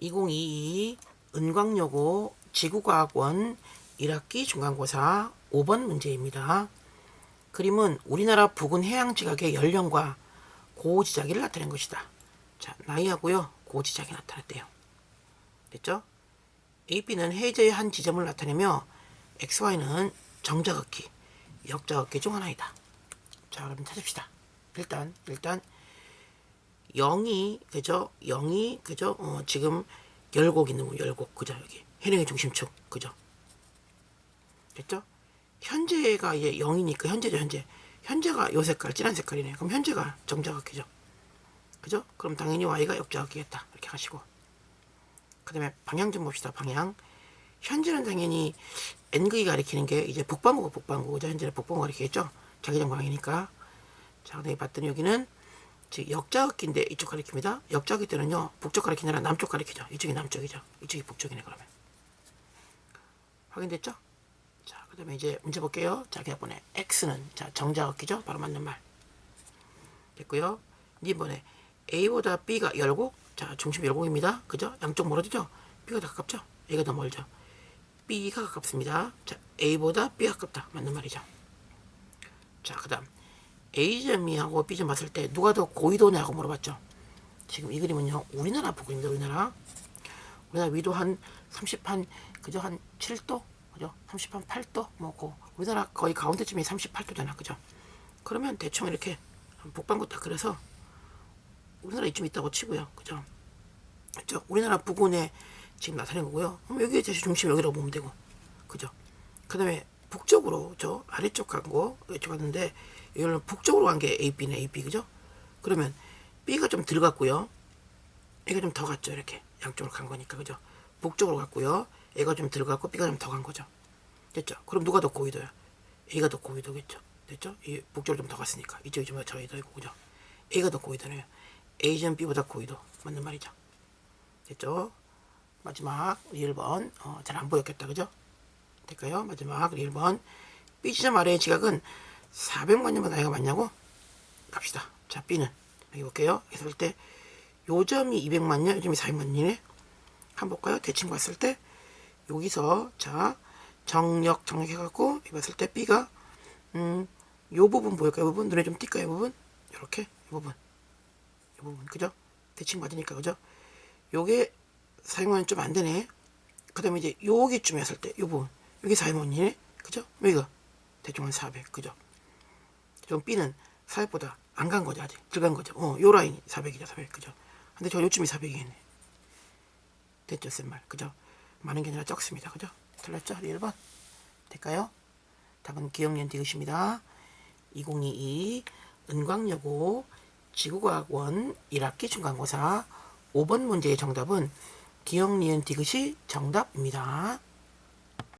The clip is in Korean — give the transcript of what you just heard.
2022 은광여고 지구과학원 1학기 중간고사 5번 문제입니다. 그림은 우리나라 부근 해양 지각의 연령과 고지작이를 나타낸 것이다. 자, 나이하고요. 고지작이 나타났대요. 됐죠? AB는 해저의 한 지점을 나타내며 XY는 정자각기, 역자각기 중 하나이다. 자, 그럼 찾읍시다. 일단, 일단 0이 그죠? 0이 그죠? 어, 지금 열곡 있는 거 열곡 그죠? 여기 해령의 중심축 그죠? 됐죠? 현재가 이제 0이니까 현재죠 현재 현재가 요 색깔 진한 색깔이네 그럼 현재가 정자각기죠 그죠? 그럼 당연히 y가 역자각기겠다 이렇게 하시고 그 다음에 방향 좀 봅시다 방향 현재는 당연히 N극이 가리키는 게 이제 북반구가 북반구 그죠? 현재는 북반구 가리키겠죠? 자기장 방향이니까 자 그다음에 봤더니 여기는 즉 역자각기인데 이쪽 가리킵니다. 역자각기 때는요 북쪽 가리키는 아니라 남쪽 가리키죠. 이쪽이 남쪽이죠. 이쪽이 북쪽이네 그러면 확인됐죠? 자 그 다음에 이제 문제 볼게요. 자 그냥 x는 자 정자각기죠. 바로 맞는 말 됐고요. 이번에 a보다 b가 열고 자 중심 열곡입니다. 그죠? 양쪽 멀어지죠? b가 더 가깝죠? a가 더 멀죠? b가 가깝습니다. 자 a보다 b가 가깝다 맞는 말이죠. 자 그 다음 A점이하고 B점 봤을 때 누가 더 고위도냐고 물어봤죠. 지금 이 그림은요. 우리나라 부근입니다. 우리나라. 우리나라 위도 한 30, 한, 그죠? 한 7도? 그죠? 30, 한 8도? 뭐, 고, 우리나라 거의 가운데쯤이 38도잖아. 그죠? 그러면 대충 이렇게 북반구 딱 그래서 우리나라 이쯤 있다고 치고요. 그죠? 그죠? 우리나라 부근에 지금 나타낸 거고요. 그럼 여기에 제시 중심 여기라고 보면 되고. 그죠? 그 다음에 북쪽으로 저 아래쪽 간 거, 이쪽 갔는데 이거는 북쪽으로 간 게 AB네, AB 그죠? 그러면 B가 좀 들어갔고요. A가 좀 더 갔죠, 이렇게 양쪽으로 간 거니까 그죠? 북쪽으로 갔고요. A가 좀 들어갔고 B가 좀 더 간 거죠. 됐죠? 그럼 누가 더 고위도야? A가 더 고위도겠죠. 됐죠? 이 북쪽으로 좀 더 갔으니까 이쪽이 좀 저위도이고 그죠? A가 더 고위도네요. A점 B보다 고위도 맞는 말이죠. 됐죠? 마지막 1번 어, 잘 안 보였겠다, 그죠? 될까요? 마지막 1번 B지점 아래의 지각은 400만 년보다 나이가 많냐고? 갑시다. 자, B는 여기 볼게요. 여기서 볼 때 요점이 200만 년, 요점이 400만 년이네. 한번 볼까요? 대칭 봤을 때 여기서 자 정력 정력 해갖고 여기 봤을 때 B가 음, 요 부분 보일까요? 이 부분 눈에 좀 띌까요? 이 부분 이렇게 이 부분 이 부분 그죠? 대칭 맞으니까 그죠? 요게 400만 좀안 되네. 그 다음에 이제 여기쯤 했을 때, 요 부분. 여기 400만이네? 그죠? 여기가 대충 한 400. 그죠? 좀 B는 400보다 안 간 거죠, 아직. 들어간 거죠. 어, 요 라인이 400이죠, 400. 그죠? 근데 저 요쯤이 400이겠네. 됐죠, 쌤 말. 그죠? 많은 게 아니라 적습니다. 그죠? 틀렸죠? 1번. 될까요? 답은 기억년 디귿입니다. 2022 은광여고 지구과학원 1학기 중간고사 5번 문제의 정답은 기억 니은 디귿이 정답입니다.